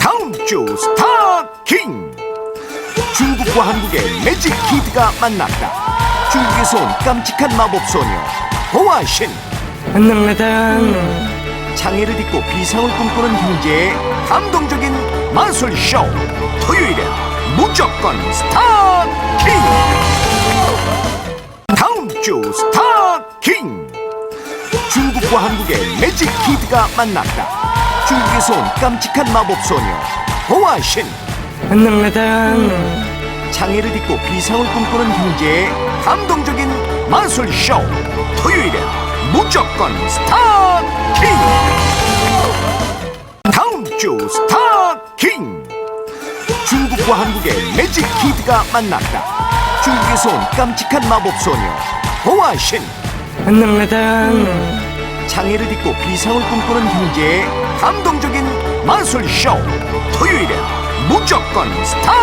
다음 주 스타킹. 중국과 한국의 매직 키드가 만났다. 중국에서 온 깜찍한 마법 소녀 보아신. 안녕하다. 장애를 딛고 비상을 꿈꾸는 형제의 감동적인 마술 쇼. 토요일엔 무조건 스타킹. 다음 주 스타킹. 중국과 한국의 매직 키드가 만났다 중국에서 온 깜찍한 마법 소녀 보아신. 안녕하다. 장애를 딛고 비상을 꿈꾸는 형제의 감동적인 마술 쇼. 토요일엔 무조건 스타킹. 다음 주 스타킹. 중국과 한국의 매직 키드가 만났다. 중국에서 온 깜찍한 마법 소녀 보아신. 안녕하다. 장애를 딛고 비상을 꿈꾸는 형제의 감동적인 마술쇼. 토요일엔 무조건 스타킹